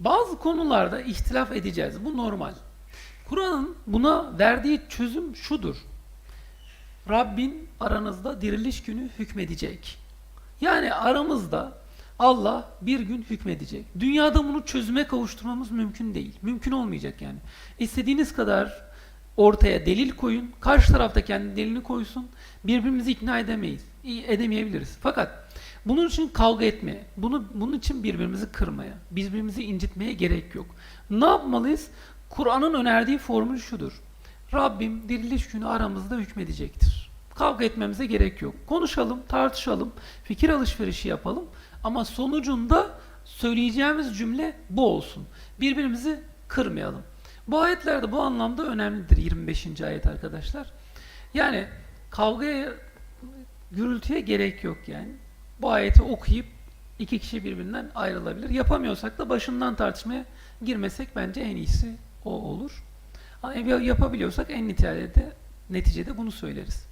Bazı konularda ihtilaf edeceğiz. Bu normal. Kur'an'ın buna verdiği çözüm şudur. Rabbin aranızda diriliş günü hükmedecek. Yani aramızda Allah bir gün hükmedecek. Dünyada bunu çözüme kavuşturmamız mümkün değil. Mümkün olmayacak yani. İstediğiniz kadar ortaya delil koyun. Karşı tarafta kendi delilini koysun. Birbirimizi ikna edemeyiz. Edemeyebiliriz. Fakat bunun için kavga etmeye, bunu bunun için birbirimizi kırmaya, birbirimizi incitmeye gerek yok. Ne yapmalıyız? Kur'an'ın önerdiği formül şudur. Rabbim diriliş günü aramızda hükmedecektir. Kavga etmemize gerek yok. Konuşalım, tartışalım, fikir alışverişi yapalım ama sonucunda söyleyeceğimiz cümle bu olsun. Birbirimizi kırmayalım. Bu ayetler de bu anlamda önemlidir 25. ayet arkadaşlar. Yani kavgaya, gürültüye gerek yok yani. Bu ayeti okuyup iki kişi birbirinden ayrılabilir. Yapamıyorsak da başından tartışmaya girmesek bence en iyisi o olur. Yapabiliyorsak en neticede, neticede bunu söyleriz.